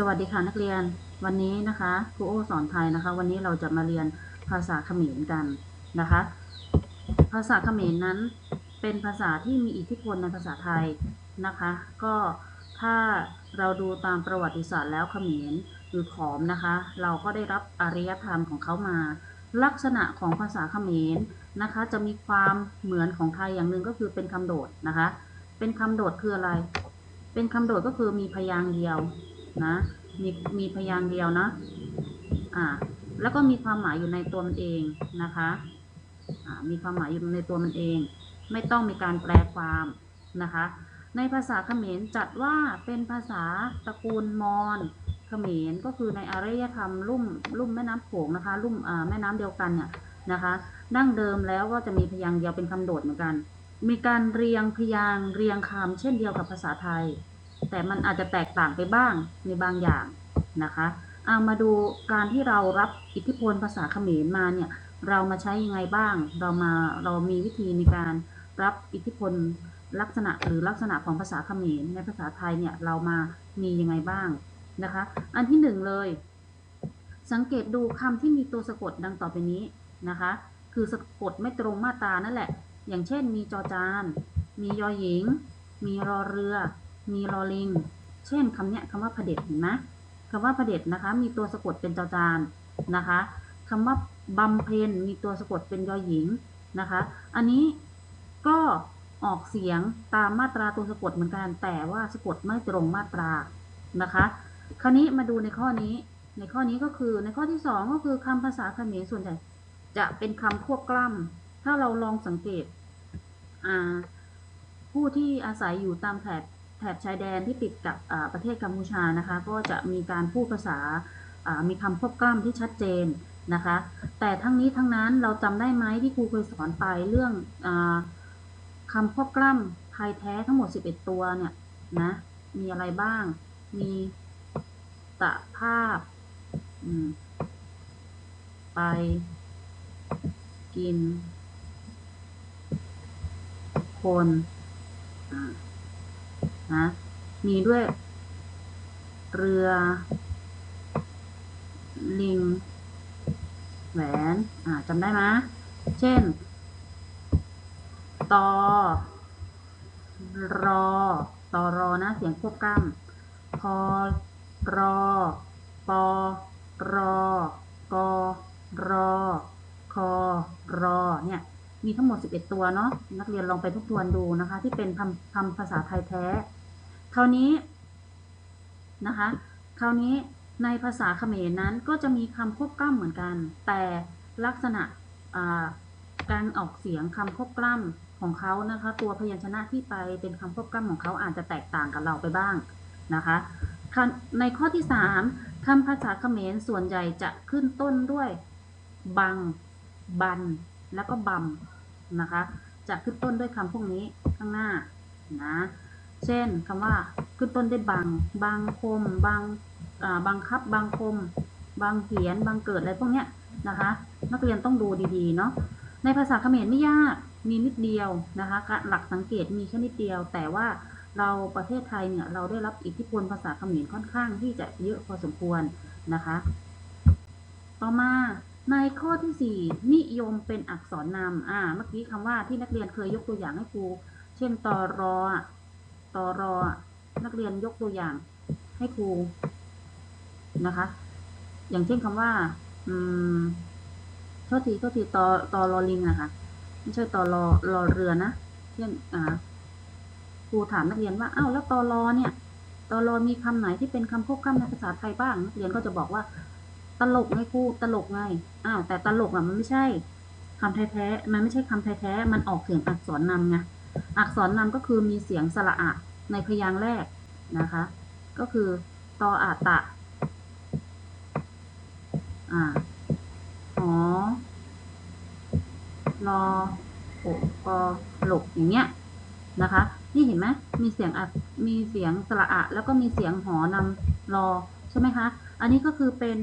สวัสดีค่ะนักเรียนวันนี้นะคะครูโอสอนไทยนะคะ วันนี้เราจะมาเรียนภาษาเขมรกันนะคะ ภาษาเขมรนั้นเป็นภาษาที่มีอิทธิพลในภาษาไทยนะคะ ก็ถ้าเราดูตามประวัติศาสตร์แล้วเขมรหรือขอมนะคะ เราก็ได้รับอารยธรรมของเขามา ลักษณะของภาษาเขมรนะคะ จะมีความเหมือนของไทยอย่างหนึ่งก็คือเป็นคำโดดนะคะ เป็นคำโดดคืออะไร เป็นคำโดดก็คือมีพยางค์เดียว นะมีมีพยางค์เดียวนะอ่าแล้วก็มีความหมายอยู่ในตัวมันเองนะคะอ่ามีความหมายอยู่ในตัวมันเอง ไม่ต้องมีการแปลความนะคะ ในภาษาเขมรจัดว่าเป็นภาษาตระกูลมอญเขมรก็คือในอารยธรรมลุ่มลุ่มแม่น้ำโขงนะคะลุ่มอ่าแม่น้ำเดียวกันเนี่ยนะคะดั้งเดิมแล้วก็จะมีพยางค์เดียวเป็นคำโดดเหมือนกัน มีการเรียงพยางค์เรียงคำเช่นเดียวกับภาษาไทย แต่มันอาจจะแตกต่างไปบ้างในบางอย่างนะคะเอามาดูการที่เรารับอิทธิพลภาษาเขมรมาเนี่ยเรามาใช้ยังไงบ้าง เรามาเรามีวิธีในการรับอิทธิพลลักษณะหรือลักษณะของภาษาเขมรในภาษาไทยเนี่ยเรามามียังไงบ้างนะคะ อันที่หนึ่งเลย สังเกตดูคำที่มีตัวสะกดดังต่อไปนี้นะคะ คือสะกดไม่ตรงมาตรานั่นแหละ อย่างเช่นมีจอจาน มียอหญิง มีรอเรือ มีรอลิง เช่นคำเนี้ยคำว่าเผด็จเห็นไหมคำว่าเผด็จนะคะ มีตัวสะกดเป็นจอจานนะคะคำว่าบำเพ็ญมีตัวสะกดเป็นยอหญิงนะคะ อันนี้ก็ออกเสียงตามมาตราตัวสะกดเหมือนกันแต่ว่าสะกดไม่ตรงมาตรานะคะ คราวนี้มาดูในข้อนี้ ในข้อนี้ก็คือในข้อที่สองก็คือคำภาษาเขมรส่วนใหญ่จะเป็นคำควบกล้ำถ้าเราลองสังเกตผู้ที่อาศัยอยู่ตามแถบ แถบชายแดนที่ติดกับประเทศกัมพูชานะคะ ก็จะมีการพูดภาษามีคำควบกล้ำที่ชัดเจนนะคะ แต่ทั้งนี้ทั้งนั้นเราจำได้ไหมที่ครูเคยสอนไปเรื่องอคำควบกล้ำไทยแท้ทั้งหมด 11 ตัวเนี่ยนะมีอะไรบ้าง มีตะภาพไปกิน คน นะ มีด้วย เรือ ลิง แหวน อ่าจำได้ไหมเช่น ตอ รอ ตอรอนะ เสียงควบกล้ำพอรอ ปอ รอ กอ รอ คอ รอ เนี่ยมีทั้งหมด 11 ตัวเนาะ นักเรียนลองไปทบทวนดูนะคะ ที่เป็นคำคำภาษาไทยแท้ คราวนี้นะคะ คราวนี้ในภาษาเขมรนั้นก็จะมีคำควบกล้ำเหมือนกัน แต่ลักษณะการออกเสียงคำควบกล้ำของเขานะคะ ตัวพยัญชนะที่ไปเป็นคำควบกล้ำของเขาอาจจะแตกต่างกับเราไปบ้างนะคะในข้อที่ 3คำภาษาเขมรส่วนใหญ่จะขึ้นต้นด้วย บัง บัน แล้วก็บำนะคะ จะขึ้นต้นด้วยคำพวกนี้ข้างหน้านะ เช่นคำว่าขึ้นต้นด้วยบังบังคมบังอ่าบังคับบังคมบังเขียนบังเกิดอะไรพวกเนี้ยนะคะ นักเรียนต้องดูดีๆเนาะในภาษาเขมรไม่ยากมีนิดเดียวนะคะหลักสังเกตมีแค่นิดเดียว แต่ว่าเราประเทศไทยเนี่ยเราได้รับอิทธิพลภาษาเขมรค่อนข้างที่จะเยอะพอสมควรนะคะ ต่อมาในข้อที่ 4 นิยมเป็นอักษรนำอ่า เมื่อกี้คำว่าที่นักเรียนเคยยกตัวอย่างให้ครู เช่นตอรอ ตอรอนักเรียนยกตัวอย่างให้ครูนะคะ อย่างเช่นคำว่า อืมโทษทีโทษทีตอตอรอลิงอะค่ะไม่ใช่ตอรอรอเรือนะเช่นอ่าครูถามนักเรียนว่าอ้าวแล้วตอรอเนี่ยตอรอมีคำไหนที่เป็นคำควบกล้ำในภาษาไทยบ้างนักเรียนก็จะบอกว่า ตลกไงครูตลกไงอ้าวแต่ตลกอะมันไม่ใช่คำแท้ๆมันไม่ใช่คำแท้ๆมันออกเสียงอักษรนำไงอักษรนำก็คือมีเสียงสระอะ ในพยางค์แรกนะคะ ก็คือตออาตะอ่าหอรอโอกอหลกอย่างเงี้ยนะคะ นี่เห็นไหมมีเสียงอัดมีเสียงสระอะ แล้วก็มีเสียงหอนำรอใช่ไหมคะ อันนี้ก็คือเป็น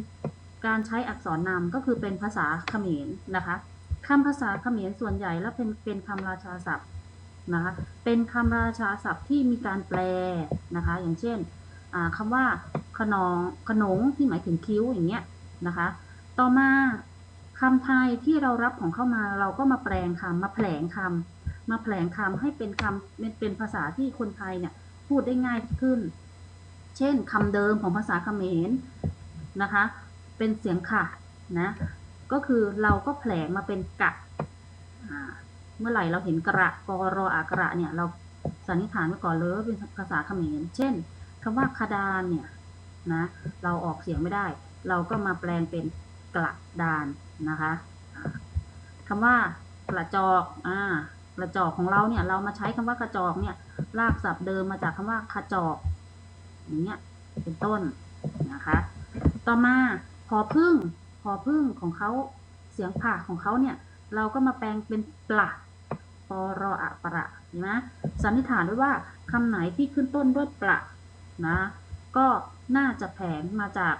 การใช้อักษรนำก็คือเป็นภาษาเขมรนะคะคำภาษาเขมรส่วนใหญ่แล้วเป็นเป็นคำราชาศัพท์ นะคะเป็นคำราชาศัพท์ที่มีการแปลนะคะ อย่างเช่นอ่าคำว่าขนองขนงที่หมายถึงคิ้วอย่างเงี้ยนะคะ ต่อมาคำไทยที่เรารับของเข้ามาเราก็มาแปลงคำมาแผลงคำมาแผลงคำให้เป็นคำเป็นภาษาที่คนไทยเนี่ยพูดได้ง่ายขึ้น เช่นคำเดิมของภาษาเขมรนะคะ เป็นเสียงค่ะนะ ก็คือเราก็แผลงมาเป็นกะอ่า เมื่อไหร่เราเห็นกระกรออากระเนี่ย เราสันนิษฐานไว้ก่อนเลยว่าเป็นภาษาเขมรเช่นคำว่าคดานเนี่ยนะเราออกเสียงไม่ได้ เราก็มาแปลงเป็นกระดานนะคะอ่าคำว่ากระจอกอ่ากระจอกของเราเนี่ยเรามาใช้คำว่ากระจอกเนี่ยรากศัพท์เดิมมาจากคำว่าขจอกอย่างเงี้ยเป็นต้นนะคะ ต่อมาพอพึ่งพอพึ่งของเขาเสียงผ่าของเขาเนี่ย เราก็มาแปลงเป็นปละปรออะประเห็นไหมสันนิษฐานด้วยว่าคำไหนที่ขึ้นต้นด้วยปละนะ ก็น่าจะแผงมาจาก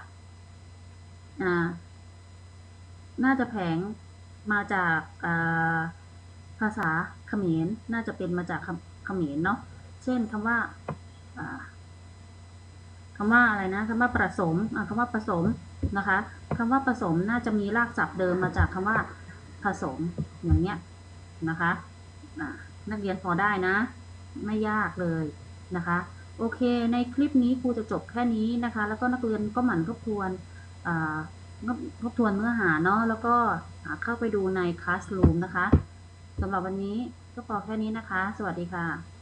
อ่าน่าจะแผงมาจากภาษาเขมร น่าจะเป็นมาจากเขมรเนาะ เช่นคำว่าอ่าคำว่าอะไรนะคำว่าผสมคำว่าผสมนะคะคำว่าผสมน่าจะมีรากศัพท์เดิมมาจากคำว่า ผสมอย่างเงี้ยนะคะนักเรียนพอได้นะ ไม่ยากเลยนะคะ โอเค ในคลิปนี้ครูจะจบแค่นี้นะคะ แล้วก็นักเรียนก็หมั่นทบทวนทบทวนเนื้อหาเนาะแล้วก็เข้าไปดูใน Classroom นะคะสำหรับวันนี้ก็พอแค่นี้นะคะ สวัสดีค่ะ